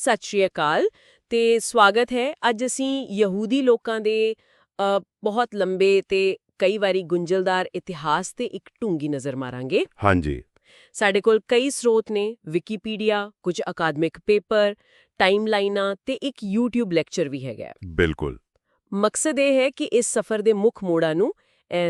ਸਤਿ ਸ਼੍ਰੀ ਅਕਾਲ ਤੇ ਸਵਾਗਤ ਹੈ। ਅੱਜ ਅਸੀਂ ਯਹੂਦੀ ਲੋਕਾਂ ਦੇ ਬਹੁਤ ਲੰਬੇ ਤੇ ਕਈ ਵਾਰੀ ਗੁੰਝਲਦਾਰ ਇਤਿਹਾਸ ਤੇ ਇੱਕ ਢੂੰਗੀ ਨਜ਼ਰ ਮਾਰਾਂਗੇ। ਹਾਂਜੀ। ਸਾਡੇ ਕੋਲ ਕਈ ਸਰੋਤ ਨੇ ਵਿਕੀਪੀਡੀਆ ਕੁਝ ਅਕਾਦਮਿਕ ਪੇਪਰ ਟਾਈਮਲਾਈਨਾਂ ਤੇ ਇੱਕ YouTube ਲੈਕਚਰ ਵੀ ਹੈਗਾ। ਬਿਲਕੁਲ। ਮਕਸਦ ਇਹ ਹੈ ਕਿ ਇਸ ਸਫ਼ਰ ਦੇ ਮੁੱਖ ਮੋੜਾਂ ਨੂੰ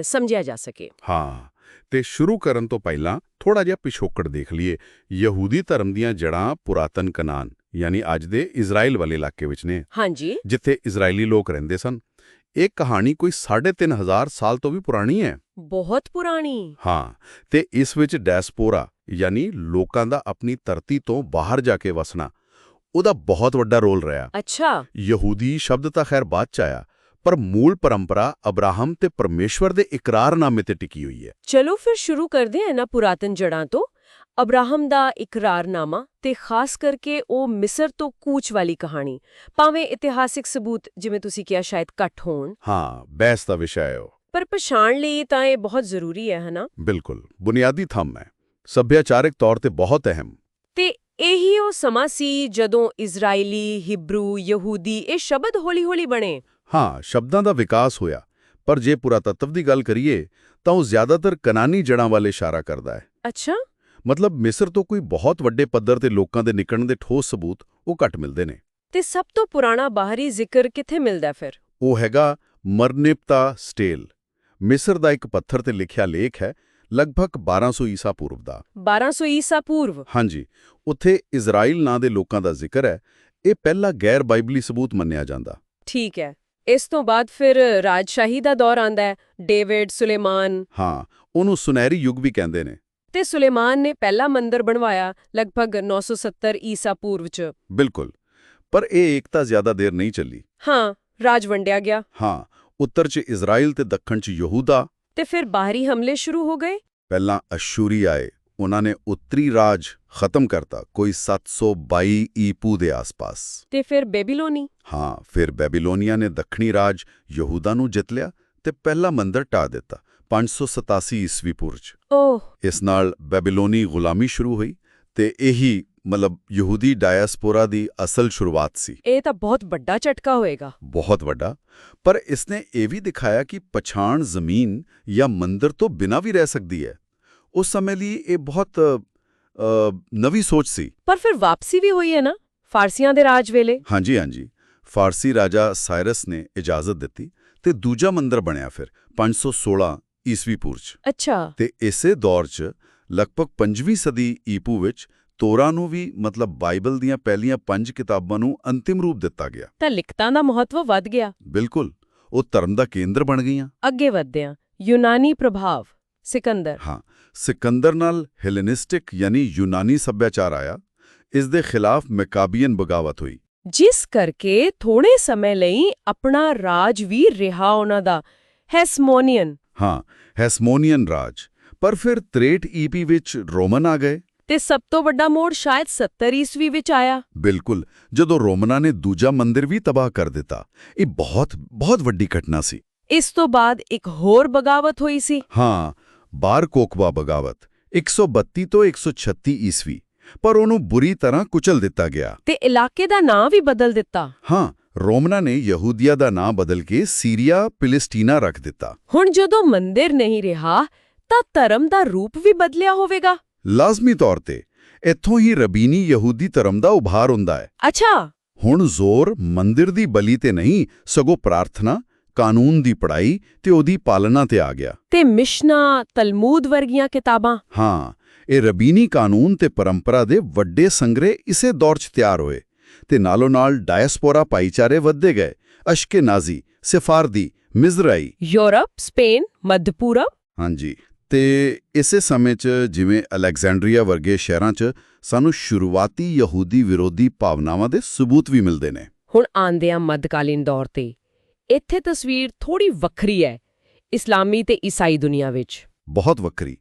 ਸਮਝਿਆ ਜਾ ਸਕੇ। ਹਾਂ ਤੇ ਸ਼ੁਰੂ ਕਰਨ ਤੋਂ ਪਹਿਲਾਂ ਥੋੜਾ ਜਿਹਾ ਪਿਛੋਕੜ ਦੇਖ ਲਈਏ। ਯਹੂਦੀ ਧਰਮ ਦੀਆਂ ਜੜ੍ਹਾਂ ਪੁਰਾਤਨ ਕਨਾਨ ਯਾਨੀ ਅੱਜ ਦੇ ਇਜ਼ਰਾਈਲ ਵਾਲੇ ਇਲਾਕੇ ਵਿੱਚ ਨੇ ਹਾਂਜੀ। ਜਿੱਥੇ ਇਜ਼ਰਾਈਲੀ ਲੋਕ ਰਹਿੰਦੇ ਸਨ। ਇਹ ਕਹਾਣੀ ਕੋਈ 3500 ਸਾਲ ਤੋਂ ਵੀ ਪੁਰਾਣੀ ਹੈ। ਬਹੁਤ ਪੁਰਾਣੀ। ਹਾਂ ਤੇ ਇਸ ਵਿੱਚ ਡੈਸਪੋਰਾ ਯਾਨੀ ਲੋਕਾਂ ਦਾ ਆਪਣੀ ਧਰਤੀ ਤੋਂ ਬਾਹਰ ਜਾ ਕੇ ਵਸਣਾ ਉਹਦਾ ਬਹੁਤ ਵੱਡਾ ਰੋਲ ਰਿਹਾ। ਅੱਛਾ। ਯਹੂਦੀ ਸ਼ਬਦ ਤਾਂ ਖੈਰ ਬਾਅਦ ਚ ਆਇਆ ਪਰ ਮੂਲ ਪਰੰਪਰਾ ਅਬਰਾਹਮ ਤੇ ਪਰਮੇਸ਼ਵਰ ਦੇ ਇਕਰਾਰਨਾਮੇ ਤੇ ਟਿਕੀ ਹੋਈ ਹੈ। ਚਲੋ ਫਿਰ ਸ਼ੁਰੂ ਕਰਦੇ ਹਾਂ ਇਹਨਾਂ ਪੁਰਾਤਨ ਜੜਾਂ ਤੋਂ। ਅਬਰਾਹਮ ਦਾ ਇਕਰਾਰਨਾਮਾ ਤੇ ਖਾਸ ਕਰਕੇ ਉਹ ਮਿਸਰ ਤੋਂ ਕੂਚ ਵਾਲੀ ਕਹਾਣੀ ਭਾਵੇਂ ਇਤਿਹਾਸਿਕ ਸਬੂਤ ਜਿਵੇਂ ਤੁਸੀਂ ਕਿਹਾ ਸ਼ਾਇਦ ਘੱਟ ਹੋਣ। ਹਾਂ ਬਹਿਸ ਦਾ ਵਿਸ਼ਾ ਹੈ ਉਹ। ਪਰ ਪਛਾਣ ਲਈ ਤਾਂ ਇਹ ਬਹੁਤ ਜ਼ਰੂਰੀ ਹੈ ਹਨਾ? ਬਿਲਕੁਲ ਬੁਨਿਆਦੀ ਥੰਮ ਹੈ। ਸੱਭਿਆਚਾਰਕ ਤੌਰ ਤੇ ਬਹੁਤ ਅਹਿਮ। ਤੇ ਇਹੀ ਉਹ ਸਮਾਂ ਸੀ ਜਦੋਂ ਇਜ਼ਰਾਈਲੀ ਹਿਬਰੂ ਯਹੂਦੀ ਇਹ ਸ਼ਬਦ ਹੌਲੀ-ਹੌਲੀ ਬਣੇ। ਹਾਂ ਸ਼ਬਦਾਂ ਦਾ ਵਿਕਾਸ ਹੋਇਆ। ਪਰ ਜੇ ਪੁਰਾਤੱਤਵ ਦੀ ਗੱਲ ਕਰੀਏ ਤਾਂ ਉਹ ਜ਼ਿਆਦਾਤਰ ਕਨਾਨੀ ਜੜਾਂ ਵੱਲ ਇਸ਼ਾਰਾ ਕਰਦਾ ਹੈ। ਅੱਛਾ। ਮਤਲਬ ਮਿਸਰ ਤੋਂ ਕੋਈ ਬਹੁਤ ਵੱਡੇ ਪੱਧਰ ਤੇ ਲੋਕਾਂ ਦੇ ਨਿਕਲਣ ਦੇ ਠੋਸ ਸਬੂਤ ਉਹ ਘੱਟ ਮਿਲਦੇ ਨੇ। ਤੇ ਸਭ ਤੋਂ ਪੁਰਾਣਾ ਬਾਹਰੀ ਜ਼ਿਕਰ ਕਿੱਥੇ ਮਿਲਦਾ ਫਿਰ? ਉਹ ਹੈਗਾ ਮਰਨਿਪਤਾ ਸਟੇਲ। ਮਿਸਰ ਦਾ ਇੱਕ ਪੱਥਰ ਤੇ ਲਿਖਿਆ ਲੇਖ ਹੈ ਲਗਭਗ 1200 ਈਸਾ ਪੂਰਵ ਦਾ। 1200 ਈਸਾ ਪੂਰਵ? ਹਾਂਜੀ ਉੱਥੇ ਇਜ਼ਰਾਈਲ ਨਾਂ ਦੇ ਲੋਕਾਂ ਦਾ ਜ਼ਿਕਰ ਹੈ ਇਹ ਪਹਿਲਾ ਗੈਰ ਬਾਈਬਲੀ ਸਬੂਤ ਮੰਨਿਆ ਜਾਂਦਾ। ਠੀਕ ਹੈ ਇਸ ਤੋਂ ਬਾਅਦ ਫਿਰ ਰਾਜਸ਼ਾਹੀ ਦਾ ਦੌਰ ਆਂਦਾ ਹੈ ਡੇਵਿਡ ਸੁਲੇਮਾਨ। ਹਾਂ ਉਹਨੂੰ ਸੁਨਹਿਰੀ ਯੁੱਗ ਵੀ ਕਹਿੰਦੇ ਨੇ। ਤੇ ਸੁਲੇਮਾਨ ਨੇ ਪਹਿਲਾ ਮੰਦਰ ਬਣਵਾਇਆ ਲਗਭਗ 970 ਈਸਾ ਪੂਰਵ ਚ। ਬਿਲਕੁਲ। ਪਰ ਇਹ ਏਕਤਾ ਜ਼ਿਆਦਾ ਦੇਰ ਨਹੀਂ ਚੱਲੀ। ਹਾਂ ਰਾਜ ਵੰਡਿਆ ਗਿਆ। ਹਾਂ ਉੱਤਰ 'ਚ ਇਜ਼ਰਾਈਲ ਤੇ ਦੱਖਣ 'ਚ ਯਹੂਦਾ। ਤੇ ਫਿਰ ਬਾਹਰੀ ਹਮਲੇ ਸ਼ੁਰੂ ਹੋ ਗਏ? ਪਹਿਲਾਂ ਅਸ਼ੂਰੀ ਆਏ ਉਹਨਾਂ ਨੇ ਉੱਤਰੀ ਰਾਜ ਖਤਮ ਕਰਤਾ ਕੋਈ 722 ਈਪੂ ਦੇ ਆਸ-ਪਾਸ। ਤੇ ਫਿਰ ਬੇਬੀਲੋਨੀ? ਹਾਂ ਫਿਰ ਬੈਬੀਲੋਨੀਆ ਨੇ ਦੱਖਣੀ ਰਾਜ ਯਹੂਦਾ ਨੂੰ ਜਿੱਤ ਲਿਆ ਤੇ ਪਹਿਲਾ ਮੰਦਰ ਢਾ ਦਿੱਤਾ। 587 ਈਸਵੀ ਪੂਰਵ 'ਚ ਓਹ। ਇਸ ਨਾਲ ਬੈਬੀਲੋਨੀ ਗੁਲਾਮੀ ਸ਼ੁਰੂ ਹੋਈ ਤੇ ਇਹੀ ਮਤਲਬ ਯਹੂਦੀ ਡਾਇਸਪੋਰਾ ਦੀ ਅਸਲ ਸ਼ੁਰੂਆਤ ਸੀ। ਇਹ ਤਾਂ ਬਹੁਤ ਵੱਡਾ ਝਟਕਾ ਹੋਏਗਾ। ਬਹੁਤ ਵੱਡਾ। ਪਰ ਇਸਨੇ ਇਹ ਵੀ ਦਿਖਾਇਆ ਕਿ ਪਛਾਣ ਜ਼ਮੀਨ ਜਾਂ ਮੰਦਰ ਤੋਂ ਬਿਨਾਂ ਵੀ ਰਹਿ ਸਕਦੀ ਹੈ। ਉਸ ਸਮੇਂ ਲਈ ਇਹ ਬਹੁਤ ਨਵੀਂ ਸੋਚ ਸੀ। ਪਰ ਫਿਰ ਵਾਪਸੀ ਵੀ ਹੋਈ ਹੈ ਨਾ ਫਾਰਸੀਆਂ ਦੇ ਰਾਜ ਵੇਲੇ? ਹਾਂਜੀ ਹਾਂਜੀ। ਫਾਰਸੀ ਰਾਜਾ ਸਾਇਰਸ ਨੇ ਇਜਾਜ਼ਤ ਦਿੱਤੀ ਤੇ ਦੂਜਾ ਮੰਦਰ ਬਣਿਆ ਫਿਰ 516 ਈਸਵੀ ਪੂਰਵ 'ਚ ਅੱਛਾ। ਤੇ ਇਸੇ ਦੌਰ 'ਚ ਲਗਭਗ 5ਵੀਂ ਸਦੀ ਈਪੂ ਵਿੱਚ ਤੋਰਾ ਨੂੰ ਵੀ ਮਤਲਬ ਬਾਈਬਲ ਦੀਆਂ ਪਹਿਲੀਆਂ ਪੰਜ ਕਿਤਾਬਾਂ ਨੂੰ ਅੰਤਿਮ ਰੂਪ ਦਿੱਤਾ ਗਿਆ। ਤਾਂ ਲਿਖਤਾਂ ਦਾ ਮਹੱਤਵ ਵੱਧ ਗਿਆ। ਬਿਲਕੁਲ। ਉਹ ਧਰਮ ਦਾ ਕੇਂਦਰ ਬਣ ਗਈਆਂ। ਅੱਗੇ ਵਧਦੇ ਹਾਂ। ਯੂਨਾਨੀ ਪ੍ਰਭਾਵ ਸਿਕੰਦਰ। ਹਾਂ ਸਿਕੰਦਰ ਨਾਲ ਹੈਲੇਨਿਸਟਿਕ ਯਾਨੀ ਯੂਨਾਨੀ ਸੱਭਿਆਚਾਰ ਆਇਆ। ਇਸ ਦੇ ਖਿਲਾਫ ਮੈਕਾਬੀਅਨ ਬਗਾਵਤ ਹੋਈ। ਜਿਸ ਕਰਕੇ ਥੋੜੇ ਸਮੇਂ ਲਈ ਆਪਣਾ ਰਾਜ ਵੀ ਰਿਹਾ ਉਹਨਾਂ ਦਾ ਹੈਸਮੋਨੀਅਨ। ਹਾਂ ਹੈਸਮੋਨੀਅਨ ਰਾਜ। ਪਰ ਫਿਰ 63 ਈਪੀ ਵਿੱਚ ਰੋਮਨ ਆ ਗਏ? ਤੇ ਸਭ ਤੋਂ ਵੱਡਾ ਮੋੜ ਸ਼ਾਇਦ 70 ਈਸਵੀ ਵਿੱਚ ਆਇਆ। ਬਿਲਕੁਲ ਜਦੋਂ ਰੋਮਨਾਂ ਨੇ ਦੂਜਾ ਮੰਦਿਰ ਵੀ ਤਬਾਹ ਕਰ ਦਿੱਤਾ ਇਹ ਬਹੁਤ ਬਹੁਤ ਵੱਡੀ ਘਟਨਾ ਸੀ। ਇਸ ਤੋਂ ਬਾਅਦ ਇੱਕ ਹੋਰ ਬਗਾਵਤ ਹੋਈ ਸੀ। ਹਾਂ ਬਾਰ ਕੋਕਵਾ ਬਗਾਵਤ 132 ਤੋਂ 136 ਈਸਵੀ ਪਰ ਉਹਨੂੰ ਬੁਰੀ ਤਰ੍ਹਾਂ ਕੁਚਲ ਦਿੱਤਾ ਗਿਆ। ਤੇ ਇਲਾਕੇ ਦਾ ਨਾਂ ਵੀ ਬਦਲ ਦਿੱਤਾ। ਹਾਂ ਰੋਮਨਾਂ ਨੇ ਯਹੂਦੀਆ ਦਾ ਨਾਂ ਬਦਲ ਕੇ ਸੀਰੀਆ ਫਿਲਿਸਟੀਨਾ ਰੱਖ ਦਿੱਤਾ। ਹੁਣ ਜਦੋਂ ਮੰਦਿਰ ਨਹੀਂ ਰਿਹਾ ਤਾਂ ਧਰਮ ਦਾ ਰੂਪ ਵੀ ਬਦਲਿਆ ਹੋਵੇਗਾ। ਲਾਜ਼ਮੀ ਤੌਰ ਤੇ ਇੱਥੋਂ ਹੀ ਰਬੀਨੀ ਯਹੂਦੀ ਧਰਮ ਦਾ ਉਭਾਰ ਹੁੰਦਾ ਹੈ। ਅੱਛਾ। ਹੁਣ ਜ਼ੋਰ ਮੰਦਿਰ ਦੀ ਬਲੀ ਤੇ ਨਹੀਂ ਸਗੋਂ ਪ੍ਰਾਰਥਨਾ ਕਾਨੂੰਨ ਦੀ ਪੜ੍ਹਾਈ ਤੇ ਉਹਦੀ ਪਾਲਣਾ ਤੇ ਆ ਗਿਆ। ਤੇ ਮਿਸ਼ਨਾ ਤਲਮੂਦ ਵਰਗੀਆਂ ਕਿਤਾਬਾਂ। ਹਾਂ ਇਹ ਰਬੀਨੀ ਕਾਨੂੰਨ ਤੇ ਪਰੰਪਰਾ ਦੇ ਵੱਡੇ ਸੰਗ੍ਰਹਿ ਇਸੇ ਦੌਰ 'ਚ ਤਿਆਰ ਹੋਏ। ਤੇ ਨਾਲੋਂ ਨਾਲ ਡਾਇਸਪੋਰਾ ਭਾਈਚਾਰੇ ਵੱਧਦੇ ਗਏ। ਅਸ਼ਕੇਨਾਜ਼ੀ ਸਫਾਰਦੀ ਮਿਜ਼ਰਾਈ। ਯੂਰਪ ਸਪੇਨ ਮੱਧਪੂਰਬ ਹਾਂਜੀ। ਤੇ ਇਸੇ ਸਮੇਂ 'ਚ ਜਿਵੇਂ ਅਲੈਗਜ਼ੈਂਡਰੀਆ ਵਰਗੇ ਸ਼ਹਿਰਾਂ 'ਚ ਸਾਨੂੰ ਸ਼ੁਰੂਆਤੀ ਯਹੂਦੀ ਵਿਰੋਧੀ ਭਾਵਨਾਵਾਂ ਦੇ ਸਬੂਤ ਵੀ ਮਿਲਦੇ ਨੇ। ਹੁਣ ਆਂਦੇ ਆ ਮੱਧਕਾਲੀਨ ਦੌਰ ਤੇ। ਇੱਥੇ ਤਸਵੀਰ ਥੋੜੀ ਵੱਖਰੀ ਹੈ ਇਸਲਾਮੀ ਤੇ ਈਸਾਈ ਦੁਨੀਆ ਵਿੱਚ। ਬਹੁਤ ਵੱਖਰੀ।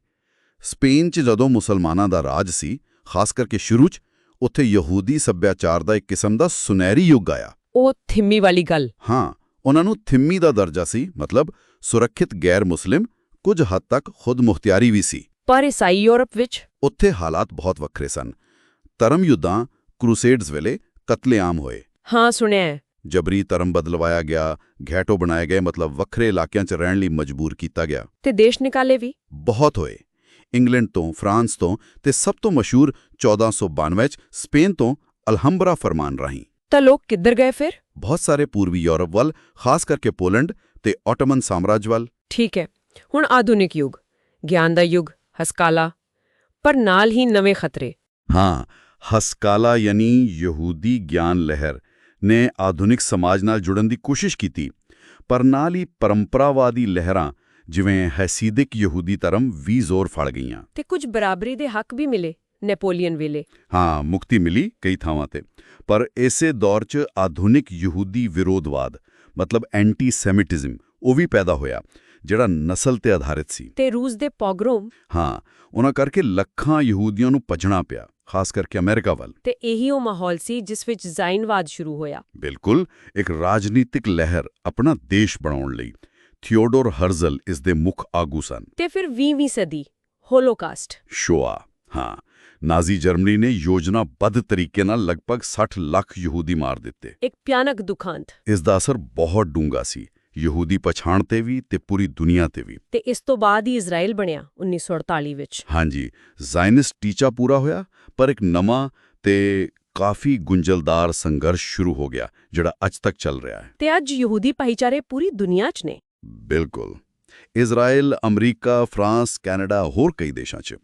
ਸਪੇਨ 'ਚ ਜਦੋਂ ਮੁਸਲਮਾਨਾਂ ਦਾ ਰਾਜ ਸੀ ਖਾਸ ਕਰਕੇ ਸ਼ੁਰੂ 'ਚ ਉੱਥੇ ਯਹੂਦੀ ਸੱਭਿਆਚਾਰ ਦਾ ਇੱਕ ਕਿਸਮ ਦਾ ਸੁਨਹਿਰੀ ਯੁੱਗ ਆਇਆ। ਉਹ ਥਿੰਮੀ ਵਾਲੀ ਗੱਲ। ਹਾਂ ਉਹਨਾਂ ਨੂੰ ਥਿੰਮੀ ਦਾ ਦਰਜਾ ਸੀ ਮਤਲਬ ਸੁਰੱਖਿਅਤ ਗੈਰ ਮੁਸਲਿਮ ਕੁਝ ਹੱਦ ਤੱਕ ਖੁਦ ਮੁਖਤਿਆਰੀ ਵੀ ਸੀ। ਪਰ ਈਸਾਈ ਯੂਰਪ ਵਿੱਚ ਉੱਥੇ ਹਾਲਾਤ ਬਹੁਤ ਵੱਖਰੇ ਸਨ। ਧਰਮ ਯੁੱਧਾਂ ਕਰੂਸੇਡਸ ਵੇਲੇ ਕਤਲੇਆਮ ਹੋਏ। ਹਾਂ ਸੁਣਿਆ ਜਬਰੀ ਧਰਮ ਬਦਲਵਾਇਆ ਗਿਆ ਘੈਟੋ ਬਣਾਏ ਗਏ ਮਤਲਬ ਵੱਖਰੇ ਇਲਾਕਿਆਂ 'ਚ ਰਹਿਣ ਲਈ ਮਜਬੂਰ ਕੀਤਾ ਗਿਆ। ਤੇ ਦੇਸ਼ ਨਿਕਾਲੇ ਵੀ। ਬਹੁਤ ਹੋਏ। ਇੰਗਲੈਂਡ ਤੋਂ ਫਰਾਂਸ ਤੋਂ ਤੇ ਸਭ ਤੋਂ ਮਸ਼ਹੂਰ 1492 'ਚ ਸਪੇਨ ਤੋਂ ਅਲਹੰਬਰਾ ਫਰਮਾਨ ਰਾਹੀਂ। ਤਾਂ ਲੋਕ ਕਿੱਧਰ ਗਏ ਫਿਰ? ਬਹੁਤ ਸਾਰੇ ਪੂਰਬੀ ਯੂਰਪ ਵੱਲ ਖਾਸ ਕਰਕੇ ਪੋਲੈਂਡ ਤੇ ਆਟੋਮਨ ਸਾਮਰਾਜ ਵੱਲ। ਠੀਕ ਹੈ ਹੁਣ ਆਧੁਨਿਕ ਯੁੱਗ ਗਿਆਨ ਦਾ ਯੁੱਗ ਹਸਕਾਲਾ ਪਰ ਨਾਲ ਹੀ ਨਵੇਂ ਖਤਰੇ। ਹਾਂ ਹਸਕਾਲਾ ਯਾਨੀ ਯਹੂਦੀ ਗਿਆਨ ਲਹਿਰ ਨੇ ਆਧੁਨਿਕ ਸਮਾਜ ਨਾਲ ਜੁੜਨ ਦੀ ਕੋਸ਼ਿਸ਼ ਕੀਤੀ ਪਰ ਨਾਲ ਹੀ ਪਰੰਪਰਾਵਾਦੀ ਲਹਿਰਾਂ ਜਿਵੇਂ ਹੈਸੀਦਿਕ ਯਹੂਦੀ ਧਰਮ ਵੀ ਜ਼ੋਰ ਫੜ ਗਈਆਂ। ਤੇ ਕੁਝ ਬਰਾਬਰੀ ਦੇ ਹੱਕ ਵੀ ਮਿਲੇ ਨੈਪੋਲੀਅਨ ਵੇਲੇ। ਹਾਂ ਮੁਕਤੀ ਮਿਲੀ ਕਈ ਥਾਵਾਂ ਤੇ। ਪਰ ਇਸੇ ਦੌਰ 'ਚ ਆਧੁਨਿਕ ਯਹੂਦੀ ਵਿਰੋਧਵਾਦ ਮਤਲਬ ਐਂਟੀ ਸੈਮਿਟਿਜ਼ਮ ਉਹ ਵੀ ਪੈਦਾ ਹੋਇਆ ਜਿਹੜਾ ਨਸਲ ਤੇ ਆਧਾਰਿਤ ਸੀ। ਤੇ ਰੂਸ ਦੇ ਪੋਗਰੋਮ। ਹਾਂ ਉਹਨਾਂ ਕਰਕੇ ਲੱਖਾਂ ਯਹੂਦੀਆਂ ਨੂੰ ਭਜਣਾ ਪਿਆ ਖਾਸ ਕਰਕੇ ਅਮਰੀਕਾ ਵੱਲ। ਤੇ ਇਹੀ ਉਹ ਮਾਹੌਲ ਸੀ ਜਿਸ ਵਿੱਚ ਜ਼ਾਈਨਵਾਦ ਸ਼ੁਰੂ ਹੋਇਆ। ਬਿਲਕੁਲ ਇੱਕ ਰਾਜਨੀਤਿਕ ਲਹਿਰ ਆਪਣਾ ਦੇਸ਼ ਬਣਾਉਣ ਲਈ। ਥਿਓਡੋਰ ਹਰਜ਼ਲ ਇਸ ਦੇ ਮੁੱਖ ਆਗੂ ਸਨ ਤੇ ਫਿਰ 20ਵੀਂ ਸਦੀ ਹੋਲੋਕਾਸਟ ਸ਼ੋਆ ਹਾਂ। ਨਾਜ਼ੀ ਜਰਮਨੀ ਨੇ ਯੋਜਨਾਬੱਧ ਤਰੀਕੇ ਨਾਲ ਲਗਭਗ 60 ਲੱਖ ਯਹੂਦੀ ਮਾਰ ਦਿੱਤੇ। ਇੱਕ ਭਿਆਨਕ ਦੁਖਾਂਤ। ਇਸ ਦਾ ਅਸਰ ਬਹੁਤ ਡੂੰਘਾ ਸੀ। ਯਹੂਦੀ ਪਛਾਣ ਤੇ ਵੀ ਤੇ ਪੂਰੀ ਦੁਨੀਆ ਤੇ ਵੀ। ਤੇ ਇਸ ਤੋਂ ਬਾਅਦ ਹੀ ਇਜ਼ਰਾਈਲ ਬਣਿਆ 1948 ਵਿੱਚ। ਹਾਂਜੀ ਜ਼ਾਇਨਿਸਟ ਟੀਚਾ ਪੂਰਾ ਹੋਇਆ ਪਰ ਇੱਕ ਨਵਾਂ ਤੇ ਕਾਫੀ ਗੁੰਝਲਦਾਰ ਸੰਘਰਸ਼ ਸ਼ੁਰੂ ਹੋ ਗਿਆ ਜਿਹੜਾ ਅੱਜ ਤੱਕ ਚੱਲ ਰਿਹਾ ਹੈ। ਤੇ ਅੱਜ ਯਹੂਦੀ ਭਾਈਚਾਰੇ ਪੂਰੀ ਦੁਨੀਆ 'ਚ ਨੇ। ਬਿਲਕੁਲ। ਇਜ਼ਰਾਈਲ ਅਮਰੀਕਾ ਫਰਾਂਸ ਕੈਨੇਡਾ ਹੋਰ ਕਈ ਦੇਸ਼ਾਂ 'ਚ।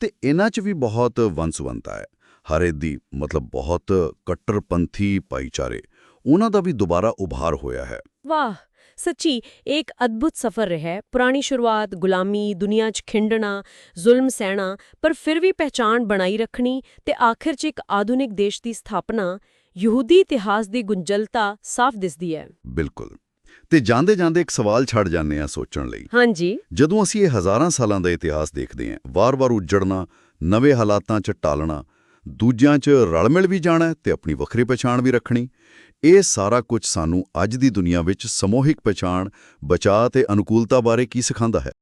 ਤੇ ਇਹਨਾਂ 'ਚ ਵੀ ਬਹੁਤ ਵੰਸਵੰਤਾ ਹੈ। ਹਰੇ ਦੀ ਮਤਲਬ ਬਹੁਤ ਕੱਟਰਪੰਥੀ ਭਾਈਚਾਰੇ। ਉਹਨਾਂ ਦਾ ਵੀ ਦੁਬਾਰਾ ਉਭਾਰ ਹੋਇਆ ਹੈ। ਵਾਹ! ਸੱਚੀ ਇੱਕ ਅਦਭੁਤ ਸਫ਼ਰ ਰਿਹਾ ਹੈ। ਪੁਰਾਣੀ ਸ਼ੁਰੂਆਤ ਗੁਲਾਮੀ ਦੁਨੀਆ 'ਚ ਖਿੰਡਣਾ ਜ਼ੁਲਮ ਸਹਿਣਾ ਪਰ ਫਿਰ ਵੀ ਪਹਿਚਾਣ ਬਣਾਈ ਰੱਖਣੀ ਤੇ ਆਖਿਰ 'ਚ ਇੱਕ ਆਧੁਨਿਕ ਦੇਸ਼ ਦੀ ਸਥਾਪਨਾ ਯਹੂਦੀ ਇਤਿਹਾਸ ਦੀ ਗੁੰਝਲਤਾ ਸਾਫ਼ ਦਿਸਦੀ ਹੈ। ਬਿਲਕੁਲ। ਤੇ ਜਾਂਦੇ ਜਾਂਦੇ ਇੱਕ ਸਵਾਲ ਛੱਡ ਜਾਂਦੇ ਆ ਸੋਚਣ ਲਈ। ਹਾਂਜੀ। ਜਦੋਂ ਅਸੀਂ ਇਹ ਹਜ਼ਾਰਾਂ ਸਾਲਾਂ ਦਾ ਇਤਿਹਾਸ ਦੇਖਦੇ ਹਾਂ ਵਾਰ-ਵਾਰ ਉੱਜੜਨਾ ਨਵੇਂ ਹਾਲਾਤਾਂ 'ਚ ਟਾਲਣਾ ਦੂਜਿਆਂ 'ਚ ਰਲ-ਮਿਲ ਵੀ ਜਾਣਾ ਤੇ ਆਪਣੀ ਵੱਖਰੀ ਪਛਾਣ ਵੀ ਰੱਖਣੀ ਇਹ ਸਾਰਾ ਕੁਝ ਸਾਨੂੰ ਅੱਜ ਦੀ ਦੁਨੀਆ ਵਿੱਚ ਸਮੂਹਿਕ ਪਛਾਣ ਬਚਾਅ ਤੇ ਅਨੁਕੂਲਤਾ ਬਾਰੇ ਕੀ ਸਿਖਾਉਂਦਾ ਹੈ?